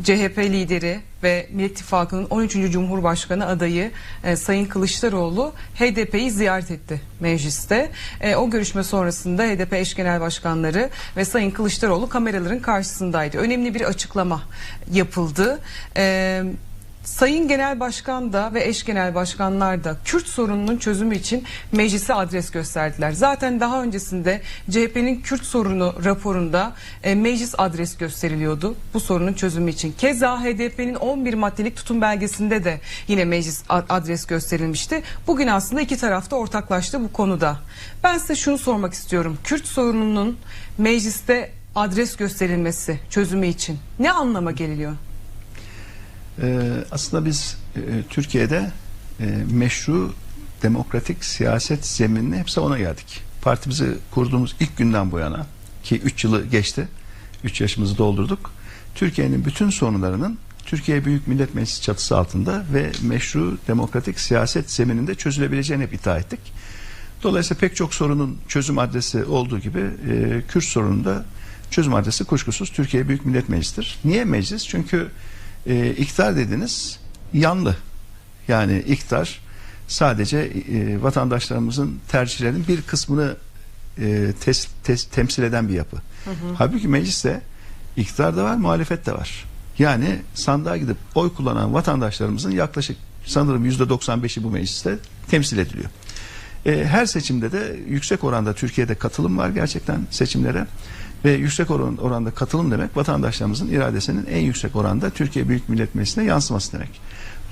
CHP lideri ve Millet İttifakı'nın 13. Cumhurbaşkanı adayı e, Sayın Kılıçdaroğlu HDP'yi ziyaret etti mecliste. E, o görüşme sonrasında HDP eş genel başkanları ve Sayın Kılıçdaroğlu kameraların karşısındaydı. Önemli bir açıklama yapıldı. E, Sayın Genel Başkan da ve eş genel başkanlar da Kürt sorununun çözümü için meclise adres gösterdiler. Zaten daha öncesinde CHP'nin Kürt sorunu raporunda e, meclis adres gösteriliyordu bu sorunun çözümü için. Keza HDP'nin 11 maddelik tutum belgesinde de yine meclis adres gösterilmişti. Bugün aslında iki tarafta ortaklaştı bu konuda. Ben size şunu sormak istiyorum. Kürt sorununun mecliste adres gösterilmesi çözümü için ne anlama geliyor? Ee, aslında biz e, Türkiye'de e, meşru demokratik siyaset zeminine hep ona geldik. Partimizi kurduğumuz ilk günden bu yana ki 3 yılı geçti. 3 yaşımızı doldurduk. Türkiye'nin bütün sorunlarının Türkiye Büyük Millet Meclisi çatısı altında ve meşru demokratik siyaset zemininde çözülebileceğini hep iddia ettik. Dolayısıyla pek çok sorunun çözüm adresi olduğu gibi e, Kürt sorununda çözüm adresi kuşkusuz Türkiye Büyük Millet Meclisi'dir. Niye meclis? Çünkü e, iktidar dediniz yanlı. Yani iktidar sadece e, vatandaşlarımızın tercihlerinin bir kısmını e, tes- tes- temsil eden bir yapı. Halbuki mecliste iktidar da var, muhalefet de var. Yani sandığa gidip oy kullanan vatandaşlarımızın yaklaşık sanırım yüzde 95'i bu mecliste temsil ediliyor. E, her seçimde de yüksek oranda Türkiye'de katılım var gerçekten seçimlere ve yüksek oran, oranda katılım demek vatandaşlarımızın iradesinin en yüksek oranda Türkiye Büyük Millet Meclisi'ne yansıması demek.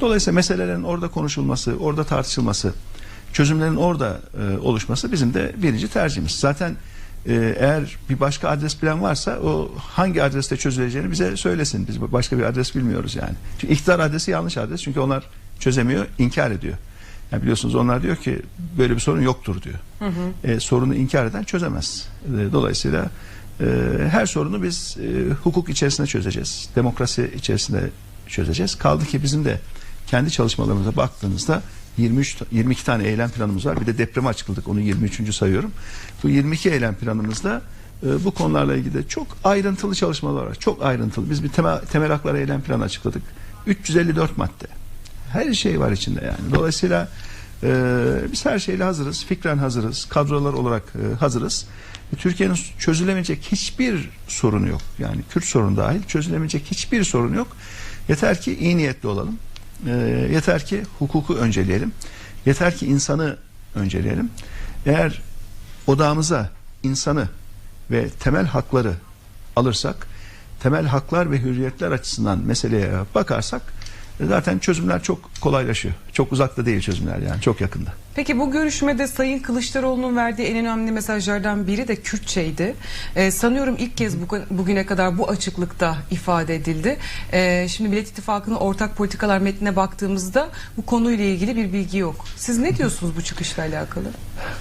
Dolayısıyla meselelerin orada konuşulması, orada tartışılması, çözümlerin orada e, oluşması bizim de birinci tercihimiz. Zaten e, eğer bir başka adres plan varsa o hangi adreste çözüleceğini bize söylesin. Biz başka bir adres bilmiyoruz yani. Çünkü iktidar adresi yanlış adres çünkü onlar çözemiyor, inkar ediyor. Yani biliyorsunuz onlar diyor ki böyle bir sorun yoktur diyor. E, sorunu inkar eden çözemez. E, dolayısıyla e, her sorunu biz e, hukuk içerisinde çözeceğiz. Demokrasi içerisinde çözeceğiz. Kaldı ki bizim de kendi çalışmalarımıza baktığınızda 23 ta- 22 tane eylem planımız var. Bir de depreme açıkladık. Onu 23. sayıyorum. Bu 22 eylem planımızda e, bu konularla ilgili de çok ayrıntılı çalışmalar var. Çok ayrıntılı. Biz bir temel, temel haklar eylem planı açıkladık. 354 madde. Her şey var içinde yani. Dolayısıyla e, biz her şeyle hazırız. Fikren hazırız. Kadrolar olarak e, hazırız. Türkiye'nin çözülemeyecek hiçbir sorunu yok. Yani Kürt sorunu dahil çözülemeyecek hiçbir sorun yok. Yeter ki iyi niyetli olalım. E, yeter ki hukuku önceleyelim. Yeter ki insanı önceleyelim. Eğer odağımıza insanı ve temel hakları alırsak, temel haklar ve hürriyetler açısından meseleye bakarsak e, zaten çözümler çok kolaylaşıyor. Çok uzakta değil çözümler yani çok yakında. Peki bu görüşmede Sayın Kılıçdaroğlu'nun verdiği en önemli mesajlardan biri de Kürtçeydi. Ee, sanıyorum ilk kez bu- bugüne kadar bu açıklıkta ifade edildi. Ee, şimdi Millet İttifakı'nın ortak politikalar metnine baktığımızda bu konuyla ilgili bir bilgi yok. Siz ne diyorsunuz bu çıkışla alakalı?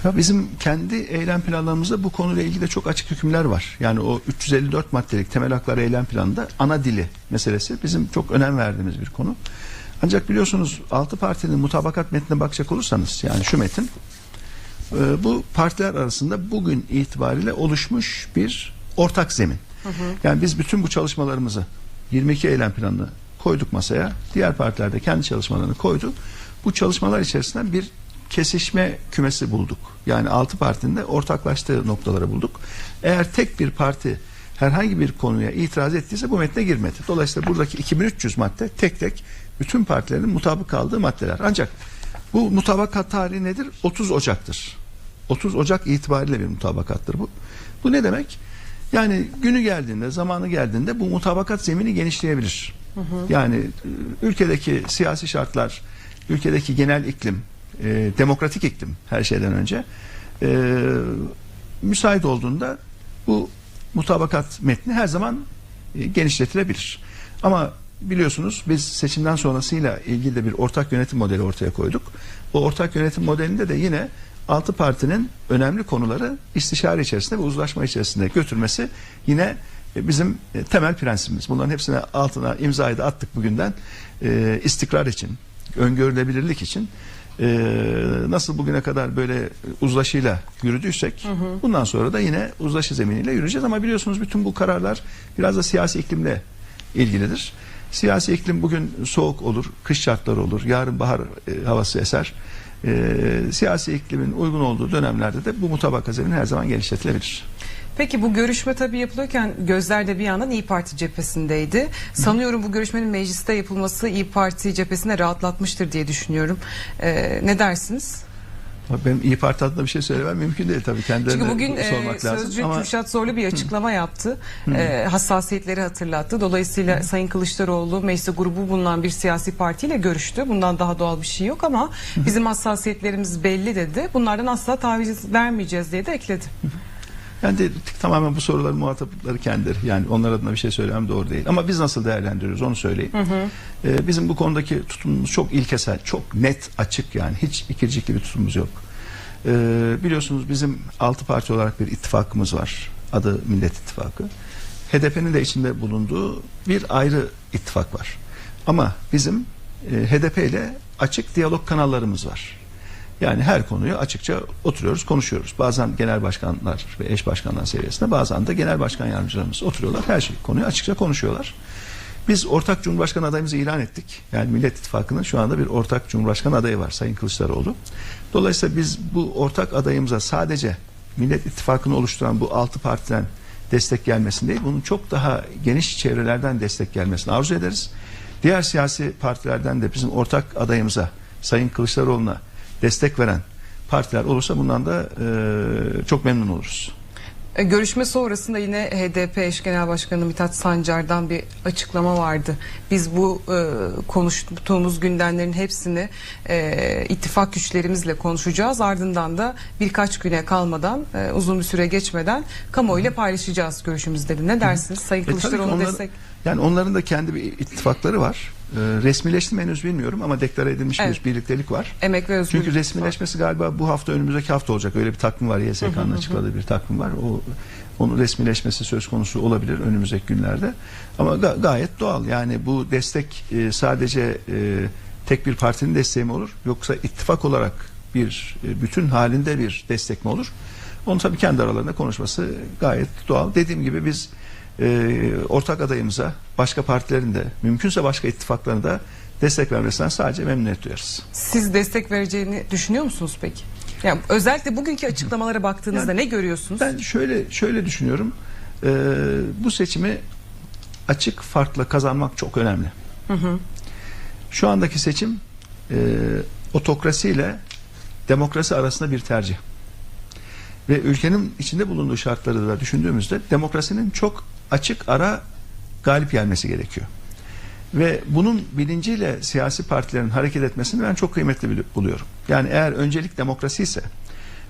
Ya bizim kendi eylem planlarımızda bu konuyla ilgili de çok açık hükümler var. Yani o 354 maddelik temel haklar eylem planında ana dili meselesi bizim çok önem verdiğimiz bir konu. Ancak biliyorsunuz altı partinin mutabakat metnine bakacak olursanız yani şu metin e, bu partiler arasında bugün itibariyle oluşmuş bir ortak zemin. Yani biz bütün bu çalışmalarımızı 22 eylem planını koyduk masaya. Diğer partiler de kendi çalışmalarını koydu. Bu çalışmalar içerisinden bir kesişme kümesi bulduk. Yani altı partinin de ortaklaştığı noktaları bulduk. Eğer tek bir parti herhangi bir konuya itiraz ettiyse bu metne girmedi. Dolayısıyla buradaki 2300 madde tek tek bütün partilerin mutabık kaldığı maddeler. Ancak bu mutabakat tarihi nedir? 30 Ocak'tır. 30 Ocak itibariyle bir mutabakattır bu. Bu ne demek? Yani günü geldiğinde, zamanı geldiğinde bu mutabakat zemini genişleyebilir. Yani e, ülkedeki siyasi şartlar, ülkedeki genel iklim, e, demokratik iklim her şeyden önce e, müsait olduğunda bu mutabakat metni her zaman e, genişletilebilir. Ama biliyorsunuz biz seçimden sonrasıyla ilgili de bir ortak yönetim modeli ortaya koyduk. O ortak yönetim modelinde de yine altı partinin önemli konuları istişare içerisinde ve uzlaşma içerisinde götürmesi yine e, bizim e, temel prensibimiz. Bunların hepsine altına imzayı da attık bugünden. E, istikrar için, öngörülebilirlik için e, nasıl bugüne kadar böyle uzlaşıyla yürüdüysek bundan sonra da yine uzlaşı zeminiyle yürüyeceğiz ama biliyorsunuz bütün bu kararlar biraz da siyasi iklimle ilgilidir. Siyasi iklim bugün soğuk olur, kış şartları olur, yarın bahar e, havası eser. E, siyasi iklimin uygun olduğu dönemlerde de bu mutabaka zemini her zaman genişletilebilir. Peki bu görüşme tabii yapılırken gözler de bir yandan İyi Parti cephesindeydi. Sanıyorum bu görüşmenin mecliste yapılması İyi Parti cephesine rahatlatmıştır diye düşünüyorum. Ee, ne dersiniz? Ama Benim İyi Parti adına bir şey söylemem mümkün değil tabii. Kendilerine Çünkü bugün sormak e, lazım. Sözcü Ama Kürşat Zorlu bir açıklama yaptı. E, hassasiyetleri hatırlattı. Dolayısıyla Sayın Kılıçdaroğlu mecliste grubu bulunan bir siyasi partiyle görüştü. Bundan daha doğal bir şey yok ama bizim hassasiyetlerimiz belli dedi. Bunlardan asla taviz vermeyeceğiz diye de ekledi. Yani de, tamamen bu soruların muhatapları kendileri. Yani onlar adına bir şey söylemem doğru değil. Ama biz nasıl değerlendiriyoruz onu söyleyeyim. Ee, bizim bu konudaki tutumumuz çok ilkesel, çok net, açık yani. Hiç ikircikli bir tutumumuz yok. Ee, biliyorsunuz bizim altı parti olarak bir ittifakımız var. Adı Millet İttifakı. HDP'nin de içinde bulunduğu bir ayrı ittifak var. Ama bizim e, HDP ile açık diyalog kanallarımız var. Yani her konuyu açıkça oturuyoruz, konuşuyoruz. Bazen genel başkanlar ve eş başkanlar seviyesinde, bazen de genel başkan yardımcılarımız oturuyorlar. Her şey konuyu açıkça konuşuyorlar. Biz ortak Cumhurbaşkanı adayımızı ilan ettik. Yani Millet İttifakı'nın şu anda bir ortak Cumhurbaşkanı adayı var Sayın Kılıçdaroğlu. Dolayısıyla biz bu ortak adayımıza sadece Millet İttifakı'nı oluşturan bu altı partiden destek gelmesin değil, bunun çok daha geniş çevrelerden destek gelmesini arzu ederiz. Diğer siyasi partilerden de bizim ortak adayımıza Sayın Kılıçdaroğlu'na destek veren partiler olursa bundan da e, çok memnun oluruz. E, Görüşme sonrasında yine HDP eş genel başkanı Mithat Sancar'dan bir açıklama vardı. Biz bu e, konuştuğumuz gündemlerin hepsini e, ittifak güçlerimizle konuşacağız. Ardından da birkaç güne kalmadan e, uzun bir süre geçmeden kamuoyuyla paylaşacağız görüşümüzü dedi. Ne dersiniz? Sayın E, Kılıçdaroğlu onların- destek. Yani onların da kendi bir ittifakları var. E, resmileşti mi henüz bilmiyorum ama deklare edilmiş Evet. bir birliktelik var. Emek ve özgürlük. Çünkü resmileşmesi galiba bu hafta önümüzdeki hafta olacak. Öyle bir takvim var. YSK'nın açıkladığı bir takvim var. O onun resmileşmesi söz konusu olabilir önümüzdeki günlerde. Ama ga- gayet doğal. Yani bu destek e, sadece e, tek bir partinin desteği mi olur yoksa ittifak olarak bir e, bütün halinde bir destek mi olur? Onu tabii kendi aralarında konuşması gayet doğal. Dediğim gibi biz e, ortak adayımıza başka partilerin de mümkünse başka ittifakların da destek vermesinden sadece memnuniyet duyarız. Siz destek vereceğini düşünüyor musunuz peki? Yani özellikle bugünkü açıklamalara baktığınızda ne görüyorsunuz? Ben şöyle şöyle düşünüyorum. Ee, bu seçimi açık farkla kazanmak çok önemli. Şu andaki seçim e, otokrasiyle demokrasi arasında bir tercih. Ve ülkenin içinde bulunduğu şartları da düşündüğümüzde demokrasinin çok açık ara galip gelmesi gerekiyor. Ve bunun bilinciyle siyasi partilerin hareket etmesini ben çok kıymetli buluyorum. Yani eğer öncelik demokrasi ise,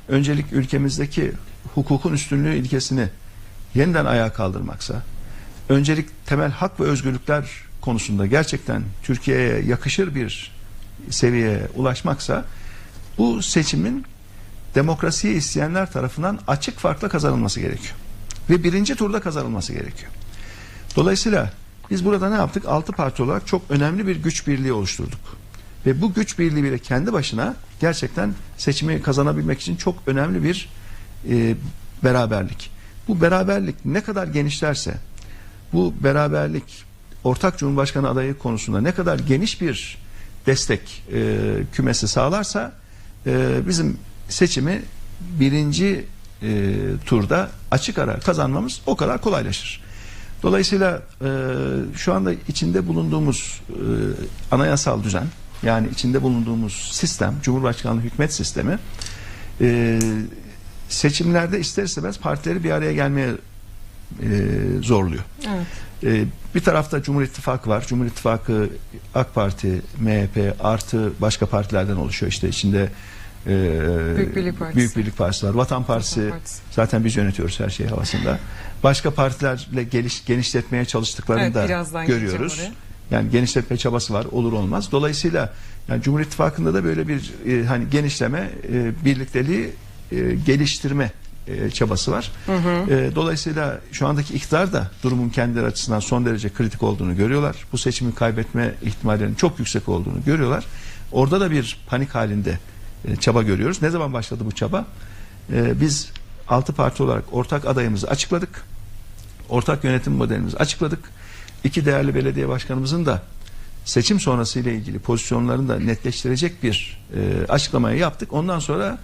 öncelik ülkemizdeki hukukun üstünlüğü ilkesini yeniden ayağa kaldırmaksa, öncelik temel hak ve özgürlükler konusunda gerçekten Türkiye'ye yakışır bir seviyeye ulaşmaksa, bu seçimin demokrasiyi isteyenler tarafından açık farkla kazanılması gerekiyor. Ve birinci turda kazanılması gerekiyor. Dolayısıyla biz burada ne yaptık? Altı parti olarak çok önemli bir güç birliği oluşturduk. Ve bu güç birliği bile kendi başına gerçekten seçimi kazanabilmek için çok önemli bir e, beraberlik. Bu beraberlik ne kadar genişlerse, bu beraberlik ortak cumhurbaşkanı adayı konusunda ne kadar geniş bir destek e, kümesi sağlarsa e, bizim seçimi birinci e, turda açık ara kazanmamız o kadar kolaylaşır. Dolayısıyla e, şu anda içinde bulunduğumuz e, anayasal düzen yani içinde bulunduğumuz sistem Cumhurbaşkanlığı hükümet sistemi e, seçimlerde ister istemez partileri bir araya gelmeye e, zorluyor. Evet. E, bir tarafta Cumhur İttifakı var. Cumhur İttifakı AK Parti, MHP artı başka partilerden oluşuyor. İşte içinde e, Büyük Birlik Partisi. Büyük Birlik Partisi var. Vatan Partisi, Vatan Partisi. zaten biz yönetiyoruz her şey havasında. Başka partilerle geliş, genişletmeye çalıştıklarını Evet, da görüyoruz. Yani genişletme çabası var. Olur olmaz. Dolayısıyla yani Cumhur İttifakı'nda da böyle bir e, hani genişleme, e, birlikteliği e, geliştirme e, çabası var. E, dolayısıyla şu andaki iktidar da durumun kendileri açısından son derece kritik olduğunu görüyorlar. Bu seçimi kaybetme ihtimallerinin çok yüksek olduğunu görüyorlar. Orada da bir panik halinde e, çaba görüyoruz. Ne zaman başladı bu çaba? E, biz altı parti olarak ortak adayımızı açıkladık. Ortak yönetim modelimizi açıkladık. iki değerli belediye başkanımızın da seçim sonrası ile ilgili pozisyonlarını da netleştirecek bir e, açıklamayı yaptık. Ondan sonra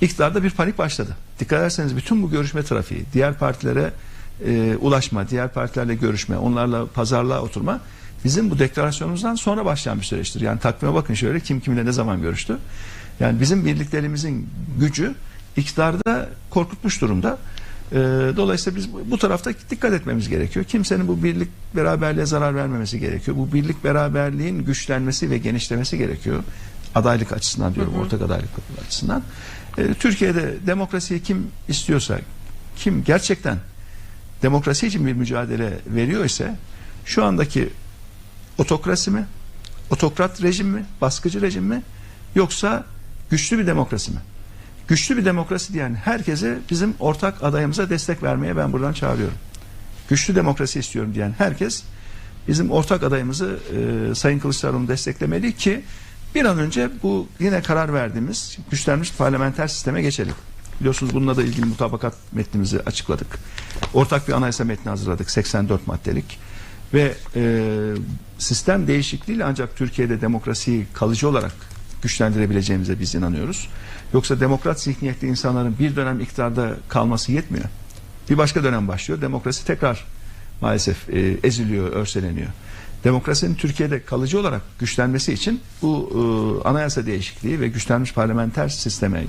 iktidarda bir panik başladı. Dikkat ederseniz bütün bu görüşme trafiği, diğer partilere e, ulaşma, diğer partilerle görüşme, onlarla pazarlığa oturma bizim bu deklarasyonumuzdan sonra başlayan bir süreçtir. Yani takvime bakın şöyle kim kiminle ne zaman görüştü. Yani bizim birliklerimizin gücü iktidarda korkutmuş durumda. Ee, dolayısıyla biz bu- tarafta dikkat etmemiz gerekiyor. Kimsenin bu birlik beraberliğe zarar vermemesi gerekiyor. Bu birlik beraberliğin güçlenmesi ve genişlemesi gerekiyor. Adaylık açısından diyorum, ortak adaylık açısından. Ee, Türkiye'de demokrasiyi kim istiyorsa, kim gerçekten demokrasi için bir mücadele veriyor ise şu andaki otokrasi mi, otokrat rejim mi, baskıcı rejim mi yoksa güçlü bir demokrasi mi? Güçlü bir demokrasi diyen herkese bizim ortak adayımıza destek vermeye ben buradan çağırıyorum. Güçlü demokrasi istiyorum diyen herkes bizim ortak adayımızı e, Sayın Kılıçdaroğlu'nu desteklemeli ki bir an önce bu yine karar verdiğimiz güçlenmiş parlamenter sisteme geçelim. Biliyorsunuz bununla da ilgili mutabakat metnimizi açıkladık. Ortak bir anayasa metni hazırladık 84 maddelik. Ve e, sistem değişikliğiyle ancak Türkiye'de demokrasiyi kalıcı olarak güçlendirebileceğimize biz inanıyoruz. Yoksa demokrat zihniyetli insanların bir dönem iktidarda kalması yetmiyor. Bir başka dönem başlıyor. Demokrasi tekrar maalesef e, eziliyor, örseleniyor. Demokrasinin Türkiye'de kalıcı olarak güçlenmesi için bu e, anayasa değişikliği ve güçlenmiş parlamenter sisteme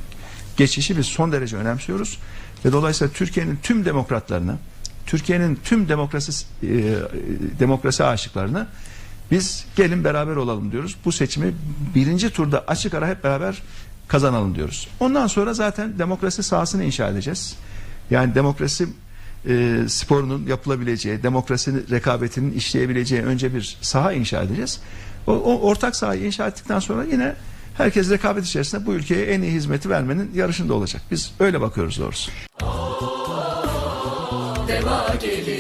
geçişi biz son derece önemsiyoruz. Ve dolayısıyla Türkiye'nin tüm demokratlarını, Türkiye'nin tüm demokrasi e, demokrasi aşıklarını biz gelin beraber olalım diyoruz. Bu seçimi birinci turda açık ara hep beraber kazanalım diyoruz. Ondan sonra zaten demokrasi sahasını inşa edeceğiz. Yani demokrasi e, sporunun yapılabileceği, demokrasinin rekabetinin işleyebileceği önce bir saha inşa edeceğiz. O, o ortak sahayı inşa ettikten sonra yine herkes rekabet içerisinde bu ülkeye en iyi hizmeti vermenin yarışında olacak. Biz öyle bakıyoruz doğrusu. Deva geliyor